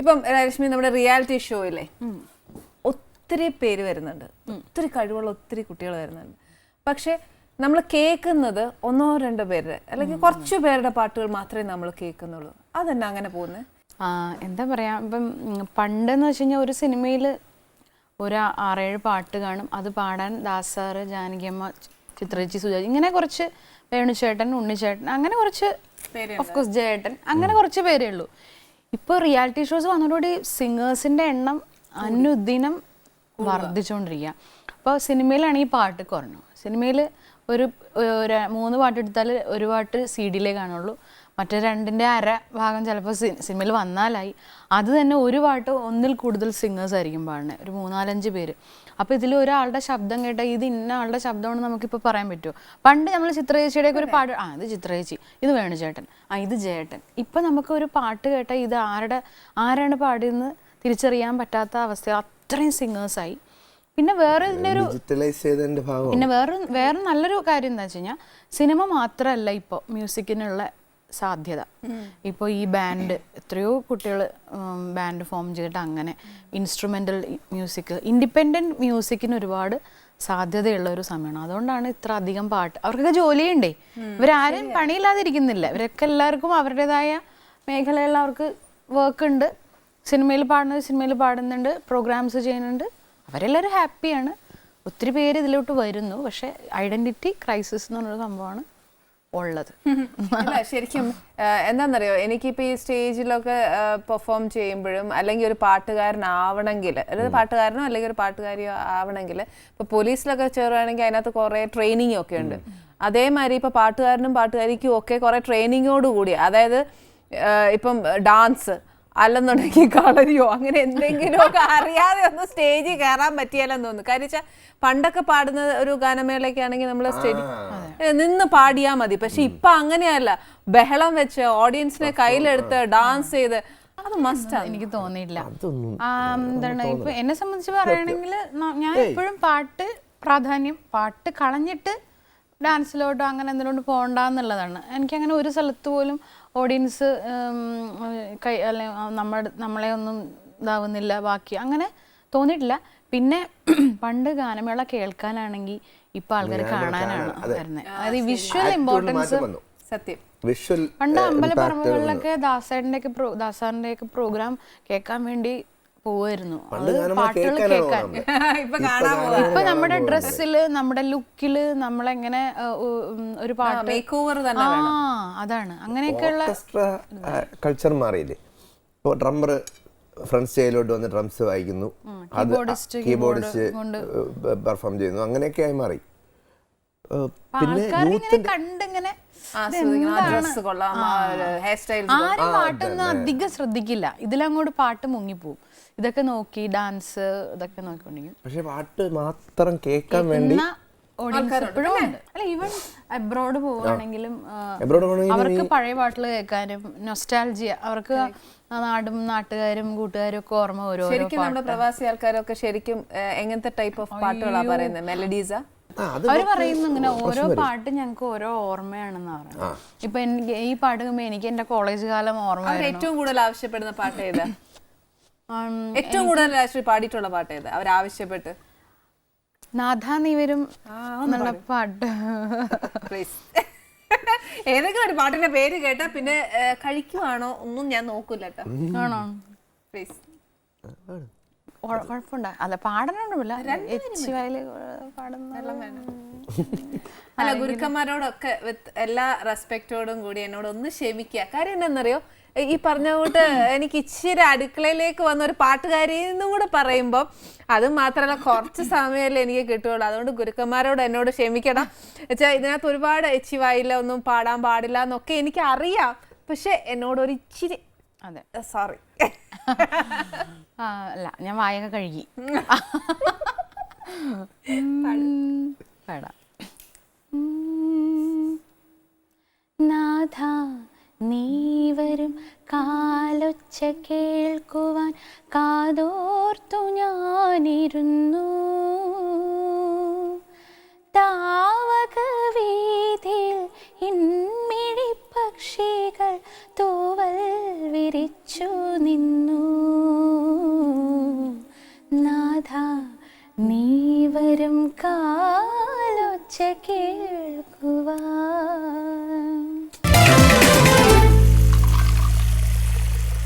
ഇപ്പം രശ്മി നമ്മുടെ റിയാലിറ്റി ഷോയിലെ ഒത്തിരി പേര് വരുന്നുണ്ട്. ഒത്തിരി കഴിവുള്ള ഒത്തിരി കുട്ടികൾ വരുന്നുണ്ട്. പക്ഷെ നമ്മൾ കേൾക്കുന്നത് ഒന്നോ രണ്ടോ പേരുടെ അല്ലെങ്കിൽ കുറച്ചു പേരുടെ പാട്ടുകൾ മാത്രമേ നമ്മൾ കേൾക്കുന്നുള്ളൂ. അതെന്നെ അങ്ങനെ പോകുന്നത് എന്താ പറയാ ഇപ്പം പണ്ടെന്ന് വെച്ച് കഴിഞ്ഞാൽ ഒരു സിനിമയിൽ ഒരു ആറേഴ് പാട്ട് കാണും. അത് പാടാൻ ദാസാറ് ജാനകിയമ്മ ചിത്രചി സുജാജി ഇങ്ങനെ കുറച്ച് വേണുചേട്ടൻ ഉണ്ണിച്ചേട്ടൻ അങ്ങനെ കുറച്ച് ഓഫ് കോഴ്സ് ജയേട്ടൻ അങ്ങനെ കുറച്ച് പേരേ ഉള്ളൂ. ഇപ്പോൾ റിയാലിറ്റി ഷോസ് വന്നതോടുകൂടി സിംഗേഴ്സിന്റെ എണ്ണം അനുദിനം വർദ്ധിച്ചുകൊണ്ടിരിക്കുക അപ്പോൾ സിനിമയിലാണെങ്കിൽ പാട്ട് കുറഞ്ഞു. സിനിമയിൽ ഒരു മൂന്ന് പാട്ട് എടുത്താൽ ഒരു പാട്ട് സി ഡിയിലേ കാണുള്ളൂ. മറ്റേ രണ്ടിന്റെ അര ഭാഗം ചിലപ്പോൾ സിനിമയിൽ വന്നാലായി. അത് തന്നെ ഒരു പാട്ട് ഒന്നിൽ കൂടുതൽ സിംഗേഴ്സ് ആയിരിക്കും പാടുന്നത് ഒരു മൂന്നാലഞ്ച് പേര്. അപ്പോൾ ഇതിൽ ഒരാളുടെ ശബ്ദം കേട്ടാൽ ഇത് ഇന്ന ആളുടെ ശബ്ദമാണെന്ന് നമുക്കിപ്പോൾ പറയാൻ പറ്റുമോ പണ്ട് നമ്മൾ ചിത്രചേച്ചിയുടെയൊക്കെ ഒരു പാട്ട് ആ ഇത് ചിത്രചേച്ചി ഇത് വേണുചേട്ടൻ. ആ ഇത് ജേട്ടൻ ഇപ്പം നമുക്ക് ഒരു പാട്ട് കേട്ടാൽ ഇത് ആരുടെ ആരാണ് പാടിയെന്ന് തിരിച്ചറിയാൻ പറ്റാത്ത അവസ്ഥ അത്രയും സിംഗേഴ്സായി പിന്നെ വേറെ ഇതിന്റെ ഒരു പിന്നെ വേറെ വേറെ നല്ലൊരു കാര്യം എന്താ വെച്ച് കഴിഞ്ഞാൽ സിനിമ മാത്രമല്ല ഇപ്പോൾ മ്യൂസിക്കിനുള്ള സാധ്യത. ഇപ്പോൾ ഈ ബാൻഡ് എത്രയോ കുട്ടികൾ ബാൻഡ് ഫോം ചെയ്തിട്ട് അങ്ങനെ ഇൻസ്ട്രുമെന്റൽ മ്യൂസിക് ഇൻഡിപെൻഡന്റ് മ്യൂസിക്കിന് ഒരുപാട് സാധ്യതയുള്ള ഒരു സമയമാണ്. അതുകൊണ്ടാണ് ഇത്ര അധികം പാട്ട്. അവർക്കൊക്കെ ജോലിയുണ്ടേ. ഇവരാരും പണിയില്ലാതിരിക്കുന്നില്ല. ഇവരൊക്കെ എല്ലാവർക്കും അവരുടേതായ മേഖലകളിൽ അവർക്ക് വർക്ക് ഉണ്ട്. സിനിമയിൽ പാടുന്നത് സിനിമയിൽ പാടുന്നുണ്ട് പ്രോഗ്രാംസ് ചെയ്യുന്നുണ്ട്. അവരെല്ലാവരും ഹാപ്പിയാണ് ഒത്തിരി പേര് ഇതിലോട്ട് വരുന്നു. പക്ഷേ ഐഡന്റിറ്റി ക്രൈസിസ് എന്ന് പറഞ്ഞൊരു സംഭവമാണ് ഉള്ളത്. ശരിക്കും എന്താണെന്നറിയോ എനിക്കിപ്പോൾ എനിക്കിപ്പോ ഈ സ്റ്റേജിലൊക്കെ പെർഫോം ചെയ്യുമ്പോഴും അല്ലെങ്കിൽ ഒരു പാട്ടുകാരനാവണമെങ്കിൽ അതായത് പാട്ടുകാരനോ അല്ലെങ്കിൽ ഒരു പാട്ടുകാരിയോ ആവണമെങ്കിൽ ഇപ്പൊ പോലീസിലൊക്കെ ചേരുവാണെങ്കിൽ അതിനകത്ത് കുറെ ട്രെയിനിങ് ഒക്കെ ഉണ്ട് അതേമാതിരി ഇപ്പൊ പാട്ടുകാരനും പാട്ടുകാരിക്കും ഒക്കെ കുറെ ട്രെയിനിങ്ങോട് കൂടി അതായത് ഇപ്പം ഡാൻസ് അല്ലെന്നുണ്ടെങ്കിൽ കളരിയോ അങ്ങനെ എന്തെങ്കിലും ഒക്കെ അറിയാതെ ഒന്ന് സ്റ്റേജിൽ കയറാൻ പറ്റിയാലെന്ന് തോന്നുന്നു. കാര്യം വെച്ചാൽ പണ്ടൊക്കെ പാടുന്ന ഒരു ഗാനമേളയൊക്കെ ആണെങ്കിൽ നമ്മൾ സ്റ്റേജ് നിന്ന് പാടിയാ മതി. പക്ഷെ ഇപ്പൊ അങ്ങനെയല്ല. ബഹളം വെച്ച് ഓഡിയൻസിനെ കയ്യിലെടുത്ത് ഡാൻസ് ചെയ്ത് അത് മസ്റ്റാണ് എനിക്ക് തോന്നിയില്ല. എന്താണ് ഇപ്പൊ എന്നെ സംബന്ധിച്ച് പറയുകയാണെങ്കിൽ ഞാൻ എപ്പോഴും പാട്ട് പ്രാധാന്യം പാട്ട് കളഞ്ഞിട്ട് ഡാൻസിലോട്ടോ അങ്ങനെ എന്തിനോട്ട് പോകണ്ടെന്നുള്ളതാണ് എനിക്കങ്ങനെ ഒരു സ്ഥലത്ത് പോലും ഓഡിയൻസ് കൈ അല്ലെ നമ്മൾ നമ്മളെ ഒന്നും ഇതാവുന്നില്ല ബാക്കി അങ്ങനെ തോന്നിയിട്ടില്ല. പിന്നെ പണ്ട് ഗാനമേള കേൾക്കാനാണെങ്കിൽ ഇപ്പൊ ആൾക്കാർ കാണാനാണ് വരുന്നത് വിഷ്വൽ ഇമ്പോർട്ടൻസ് സത്യം. വിഷ്വൽ പണ്ട് അമ്പലപ്പറമ്പുകളിലൊക്കെ ദാസേട്ടന്റെ ഒക്കെ ദാസാറിന്റെ ഒക്കെ പ്രോഗ്രാം കേൾക്കാൻ വേണ്ടി പോവായിരുന്നു. പാട്ടുകൾ കേൾക്കാൻ. ഇപ്പൊ കാണാൻ ഇപ്പൊ നമ്മുടെ ഡ്രസ്സിൽ നമ്മുടെ ലുക്കിൽ നമ്മളെങ്ങനെ ഒരു പാട്ട് മേക്ക് ഓവർ തന്നെ ആ അതാണ്. അങ്ങനെയൊക്കെയുള്ള കൾച്ചർ മാറിയില്ലേ? ഇപ്പോൾ ഡ്രമ്മർ ഫ്രണ്ട് ചെയ്യലോട്ട് വന്ന് ഡ്രംസ് വായിക്കുന്നു. അത് keyboardist കീബോർഡിസ്റ്റ് കൊണ്ട് പെർഫോം ചെയ്യുന്നു. അങ്ങനെയൊക്കെ ആയി മാറി പിന്നെ കണ്ടിങ്ങനെ അധികം ശ്രദ്ധിക്കില്ല. ഇതിലങ്ങോട്ട് പാട്ട് മുങ്ങിപ്പോവും. ഇതൊക്കെ നോക്കി ഡാൻസ് ഇതൊക്കെ നോക്കിക്കൊണ്ടിരിക്കും. പക്ഷെ പാട്ട് മാത്രം കേൾക്കാൻ വേണ്ടി അല്ല ഈവൻ അബ്രോഡ് പോവുകയാണെങ്കിലും അവർക്ക് പഴയ പാട്ടുകൾ കേൾക്കാനും നൊസ്റ്റാൾജിയ അവർക്ക് നാടും നാട്ടുകാരും കൂട്ടുകാരും ഒക്കെ ഓർമ്മ വരും ഓരോ ശരിക്കും നമ്മുടെ പ്രവാസി ആൾക്കാരൊക്കെ ശരിക്കും എങ്ങനത്തെ ടൈപ്പ് ഓഫ് പാട്ടുകളാ പറയുന്നത് മെലഡീസാ അവർ പറയുന്നു ഇങ്ങനെ ഓരോ പാട്ട് ഞങ്ങൾക്ക് ഓരോ ഓർമ്മയാണെന്ന് പറയുന്നത് ഇപ്പൊ എനിക്ക് ഈ പാട്ട് കേൾക്കുമ്പോ എനിക്ക് എന്റെ കോളേജ് കാലം ഓർമ്മ ഏറ്റവും കൂടുതൽ ആവശ്യപ്പെടുന്ന പാട്ട് ഏതാ? ഏറ്റവും കൂടുതൽ പാടിയിട്ടുള്ള പാട്ട് ഏതാ? അവർ ആവശ്യപ്പെട്ട്. നാഥാ നീ വരും പാട്ട്. പ്ലീസ് ഏതെങ്കിലും ഒരു പാട്ടിന്റെ പേര് കേട്ടാ പിന്നെ കഴിക്കുവാണോ ഒന്നും ഞാൻ നോക്കൂല കേട്ടോ. ആണോ? പ്ലീസ് കുഴ- കുഴപ്പമുണ്ടോ. അല്ല പാടാനൊന്നുമില്ല എച്ച് വയൽ പാടുന്ന അല്ല ഗുരുക്കന്മാരോടൊക്കെ വിത്ത് എല്ലാ റെസ്പെക്റ്റോടും കൂടി എന്നോട് ഒന്ന് ക്ഷമിക്കുക. കാര്യം എന്താണെന്നറിയോ? ഈ പറഞ്ഞ കൂട്ട് എനിക്ക് ഇച്ചിരി അടുക്കളയിലേക്ക് വന്ന ഒരു പാട്ടുകാരി എന്നും കൂടെ പറയുമ്പോൾ അത് മാത്രമല്ല കുറച്ച് സമയമല്ലേ എനിക്ക് കിട്ടുകയുള്ളൂ. അതുകൊണ്ട് ഗുരുക്കന്മാരോട് എന്നോട് ക്ഷമിക്കണം വെച്ചാൽ ഇതിനകത്ത് ഒരുപാട് എച്ചിവായില്ല ഒന്നും പാടാൻ പാടില്ല എന്നൊക്കെ എനിക്ക് അറിയാം പക്ഷെ എന്നോട് ഒരു ഇച്ചിരി അതെ. സോറി അല്ല ഞാൻ വായൊക്കെ കഴുകി. പാടാം. കേൾക്കുവാൻ കാതോർത്തു ഞാനിരുന്നു. താവക വീതിയിൽ ഇൻമിഴി പക്ഷികൾ തൂവൽ വിരിച്ചു നിന്നു. നാഥ നീ വരും കാലൊച്ച കേൾക്കുവാൻ